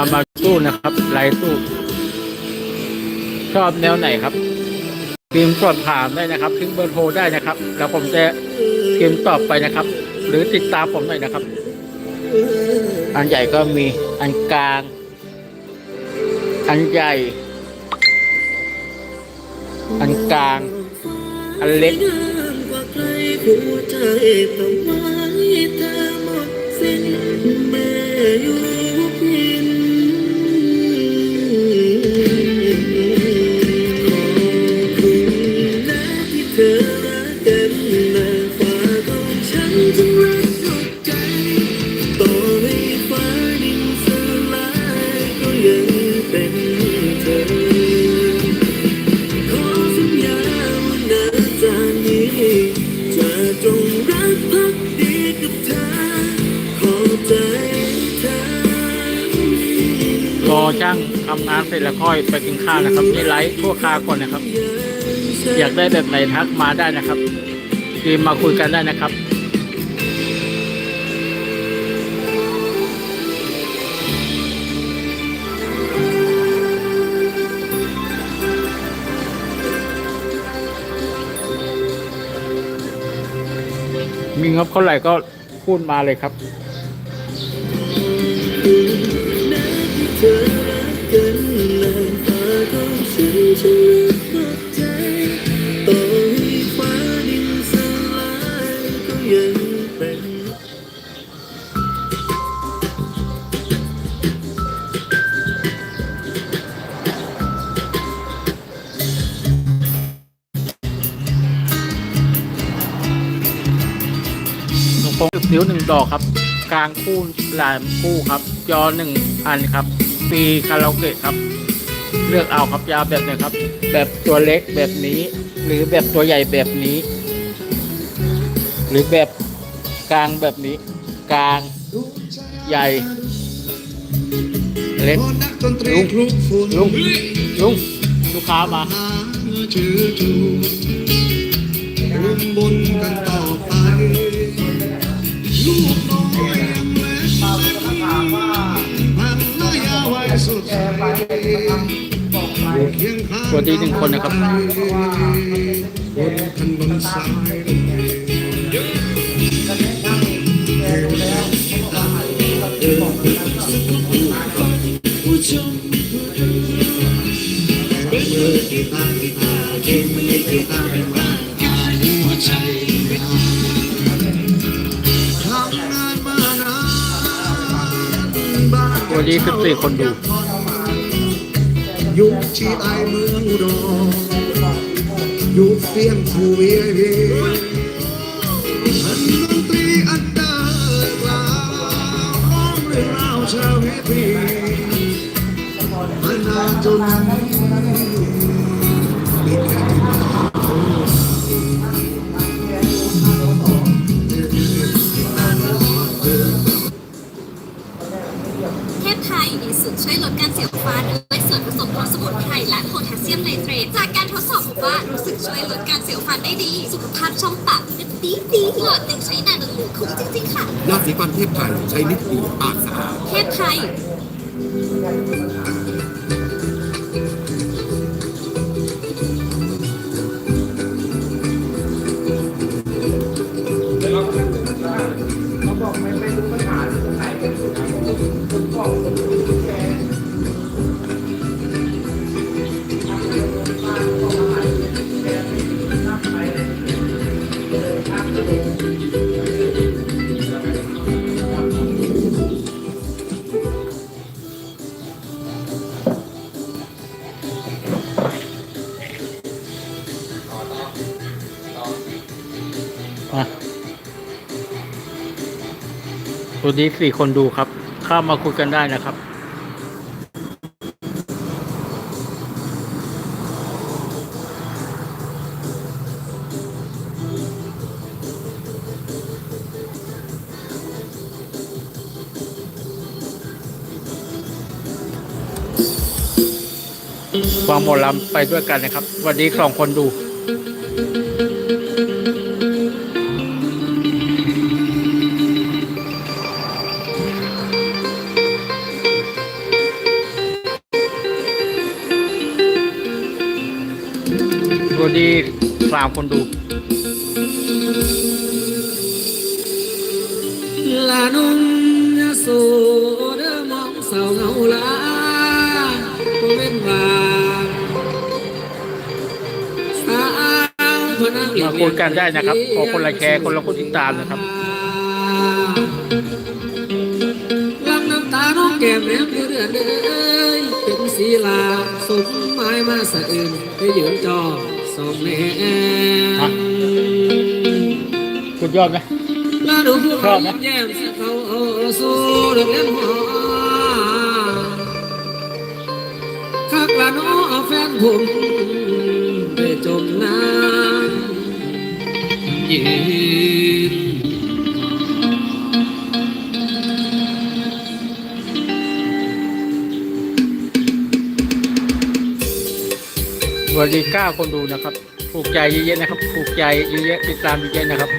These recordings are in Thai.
มามาสู้นะครับไลฟ์สู้ ชอบแนวไหนครับพิมพ์สอบถามได้นะครับทิ้งเบอร์โทรได้นะครับ แล้วผมจะพิมพ์ตอบไปนะครับ หรือติดตามผมหน่อยนะครับ อันใหญ่ก็มีอันกลาง อันใหญ่ อันกลาง อันเล็กกว่าใครหัวใจางทำงานเสร็จแล้วค่อยไปกินข้าวนะครับนี่ไลฟ์ทั่วคาก่อนนะครับ อยากได้แบบไหนทักมาได้นะครับทีมมาคุยกันได้นะครับมีงบเท่าไหร่ก็พูดมาเลยครับ ฉันฉันรักหมดใจต่อให้ฟ้าดินสลายก็ยังเป็นพงนิ้วหนึ่งดอกครับ กลางคู่ลายคู่ครับจอหนึ่งอันครับ ปีคาราโอเกะครับ เลือกเอาครับยาวแบบไหนครับ แบบตัวเล็กแบบนี้ หรือแบบตัวใหญ่แบบนี้ หรือแบบกลางแบบนี้ กลางใหญ่เล็กลุกฝุ่นลุงลุงลูกค้ามาหาชื่อถูกรวมบุญกันต่อไปลูกน้อยยังเล็กมันน้อยเอาไว้สุดใจ สวัสดีหนึ่งคนนะครับบนถนนสายผู้ชมเป็นมือกีตาร์กีตาร์เก่งมือกีตาร์เป็นร่างกายหัวทำงานมานานบ้านวันนี้14คนดู ยุคที่ไอเมืองอุดรยุคเสียงผู้เวียเวีอันดนตรีอันเดินกล่าวร้องเรื่องราวชาวเฮปีมานานจน สุขภาพช่องปากก็ดีดีหลอดเด็กใช้นานเหลือคุ้มจริงๆค่ะ ยาสีฟันเทพไทยใช้นิดเดียวปากสะอาด เทพไทย ตัวนี้สี่คนดูครับเข้ามาคุยกันได้นะครับ ฟังหมดลำไปด้วยกันนะครับ วัสดีสองคนดูามคนดูลานุ่มยาโสเด้อมองเศร้าเหงาลาบ่เว้นว่าสาวพนังมาคุยกันได้นะครับ ขอคนละแชร์คนละคนติดตามนะครับลังน้ำตาน้องแก้มแหนมอยู่เดือนเอ้ยเป็นศีลาสมหมายมาสะอื่นไปยืนจอ สองแนฮะมสุดยอดไหมลาดูผู้ชอบไหมแย้มสิเขาเอาสู้เรื่องเล่นหอคักละน้อแฟนผมได้จมน้ำยืน วัสดีเก้าคนดูนะครับ ถูกใจเยอะๆนะครับ ถูกใจเยอะๆติดตามเยอะๆนะครับ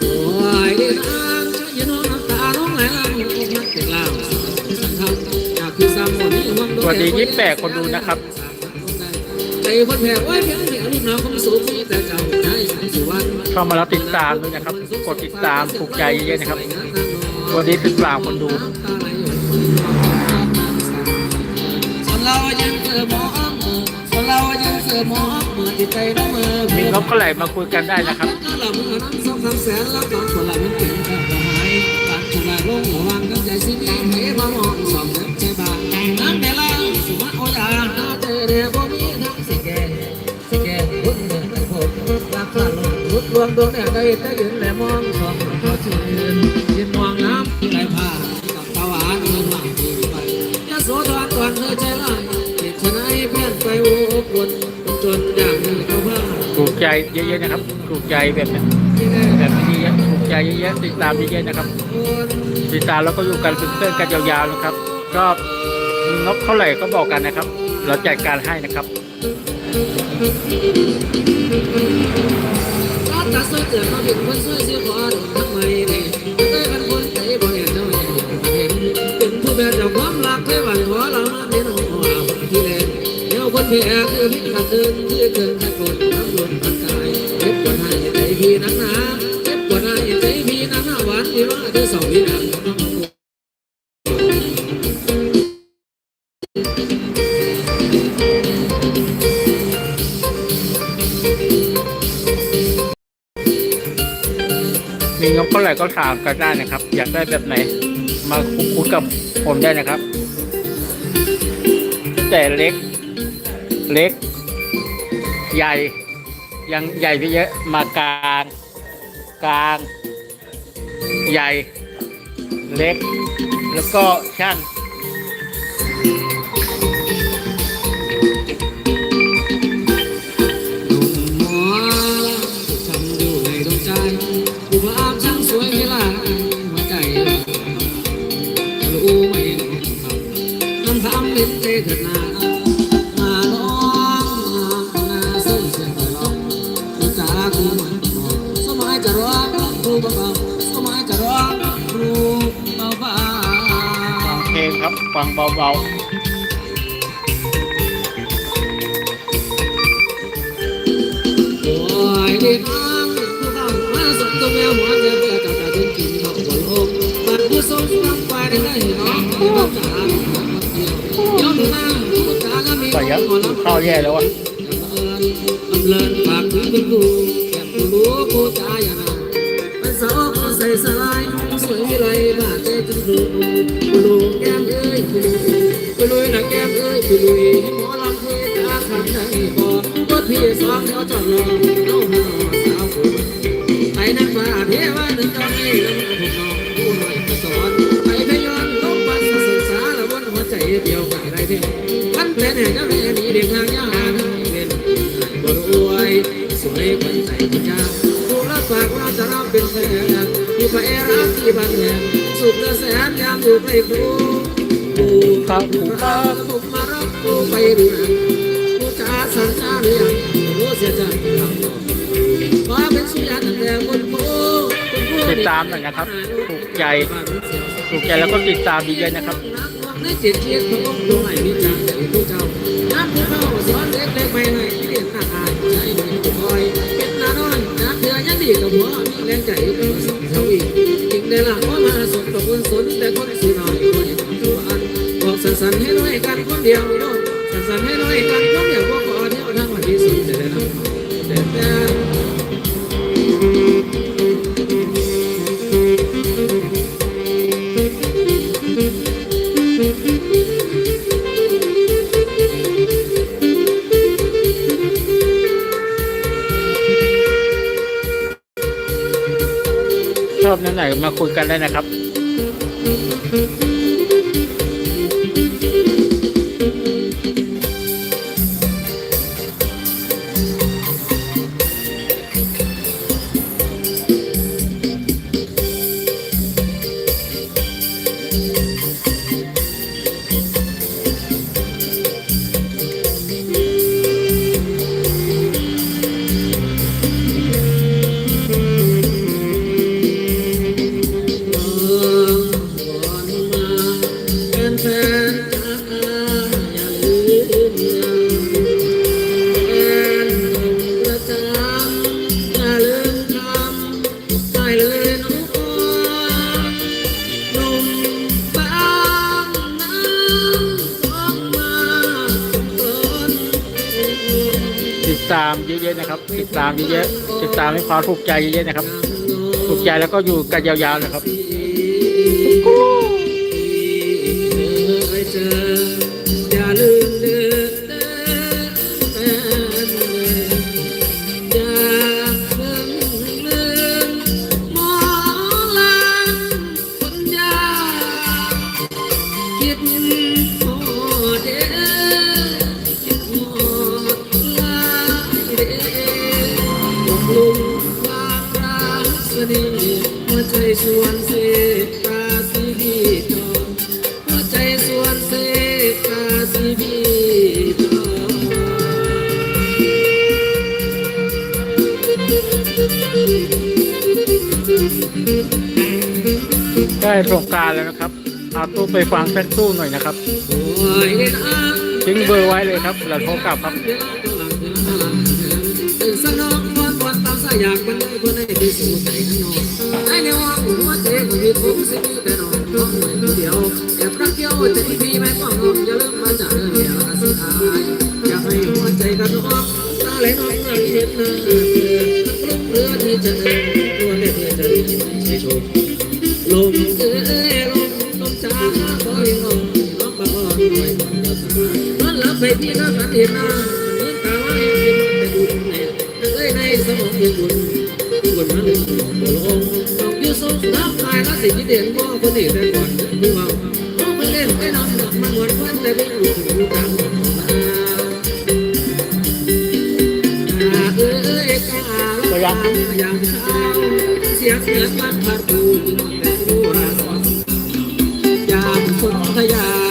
โอ้ยเดินทางจะยืนนอนน้ำตาน้องไหลหลังอกนักเป็นลาวสังคำอยากคือสามคนนี้หวังสวัสดียี่สิบแปดคนดูนะครับใจคนแผ่ไว้เพียงเดียวลูกน้องคงสูงมีแต่เจ้า เข้ามาแล้วติดตามด้วยนะครับ กดติดตามถูกใจเยอะๆนะครับวัสดีสิบสามคนดูส่วนเรายังเจอหมองส่วนเรายังเจอหมองเมื่อจิตใจน้องเมื่อมีงบเท่าไหร่มาคุยกันได้นะครับเราเมื่อนั้นสองสามแสนแล้วคนละมันถึงกับหายการชนะลงระวังกับใจสิ่งนี้ให้มามองสองเล็บใจบา ดวมดวงเนี่ยได้แต่ยืนและมองสองเขาชื่นยืนมองน้ำที่ไหลผ่านกับตาหวานเงินหลังที่ไปยาโสธรก่อนเธอใจร้ายเหตุชนเพื่อนไปโอ้วนจนอย่างนี้เขาพลาดถูกใจเยอะๆนะครับ ถูกใจแบบนี้แบบนี้เยอะถูกใจเยอะๆติดตามเยอะๆนะครับ ติดตามแล้วก็อยู่กันเป็นเพื่อนกันยาวๆนะครับก็มีงบเท่าไหร่ก็บอกกันนะครับ เราจัดการให้นะครับ ตาสวยเกิดมาเป็นคนสวยเสียขอดทำไมเนี่ยได้เป็นคนใจบ่เนี่ยเจ้าเห็นเห็นเป็นผู้แบบจากความรักให้หวั่นขอเรามาเป็นหัวที่แรกเดี๋ยวคนแพ้คือพิการเดินที่เกินแต่คนน้ำลนร่างกายเจ็บปวดหายใจพี่นักหนาเจ็บปวดหายใจพี่นักหนาหวานที่ว่าที่สองพี่นัก ก็ถามกันได้นะครับ อยากได้แบบไหน มาคุยกับผมได้นะครับ แต่เล็ก เล็ก ใหญ่ ยังใหญ่ไปเยอะ มากลาง กลาง ใหญ่ เล็ก แล้วก็ช่าง ฟังเบาๆโอ้ยเด็กน้องผู้เบามาส่งตัวแมวหัวเจ็บแต่ตาจนกินเขาหัวโลกบัดผู้ทรงน้ำไฟได้ได้น้องผู้จ๋าย้อนหน้าผู้จ๋าก็มีๆก็ยังเข้าแย่แล้วอะอำเลินฝากถึงคุณครูแก้มผู้รู้ผู้จ๋าอย่างนั้นเป็นสาวผู้ใส่สลายสวยวิไลบ้าใจจนรู ก้มเอ้ยหมอลำเพลงทำได้บ่รถพี่สองเดียวจอดรอเอาหาสาวผู้ไปนักฟ้าเทวาหนึ่งตอนนี้ถูกน้องผู้หน่อยสอนไปพยอนลงปัสสงสารวนหัวใจเดียวกันไรเท่พันแผลเนี่ยเจ้าแม่นี่เด็กทางยาเป็นบรวยสวยคนใจผู้ยาผู้รักฝากว่าจะรับเป็นแฟนผู้ไปรักที่บ้านแห่งสุขแสนยามอยู่ใกล้ครู ผู้ครับผมรักผมมารับผู้ไปเรียนผู้จ้าสัญญาเรียนรู้เสียใจครับขอเป็นสุญญาตั้งแต่คนตามหน่อยนะครับ ถูกใจ ถูกใจแล้วก็ติดตามดีเยอะนะครับในเจ็ดเชียรขององค์ดวงไหลมีจางจาก ยกันคนเดียวโน้สั่นให้น้อยกันคนเดียวก็ขอเที่ยวทั้งวันที่สุดแต่ได้ละแต่แต่ชอบนั่นไหนมาคุยกันได้นะครับ ติด ตามเยอะๆนะครับ ติดตามเยอะๆติดตามให้ความถูกใจเยอะๆนะครับ ถูกใจแล้วก็อยู่กันยาวๆนะครับ ได้สงกรารแล้วนะครับเอาตู้ไปฟังสักตู้หน่อยนะครับโอ้ยอ้างทิ้งเบอร์ไว้เลยครับเราโทรกลับครับตื่นสนองพรวันตามสายอยากเป็นคนให้ไปสู่ใจข้างนอกไอ้เนี่ยว่าหัวใจของพี่ผมสิมีแต่นอนน้องเหมือนเดียวแอบรักเดียวใจพี่ไม่ป้องงอมอย่าลืมมาจากเรื่องเดียวสุดท้ายอยากให้หัวใจกันน้องตาไหลน้องนั่งเห็นหน้าเธอทั้งลมเรือที่จะเดิน เห็นหน้าเมือตาว่าเห็นแต่บุญเนี่ยเอ้ยในสมองยังบุญบุญมาเลยบ่ลงต้องอยู่สงน้ำตายแล้วสิ่งที่เด่นว่คนนี้แต่ก่อนคือว่าเขาไปเล่นไปนอนหลับมันหวนวันแต่ไม่รู้ถึงกลางอ้ยกาอย่างเช้าเสียงเสียงมันพัดดูแต่รู้ราสอนยามสนธยา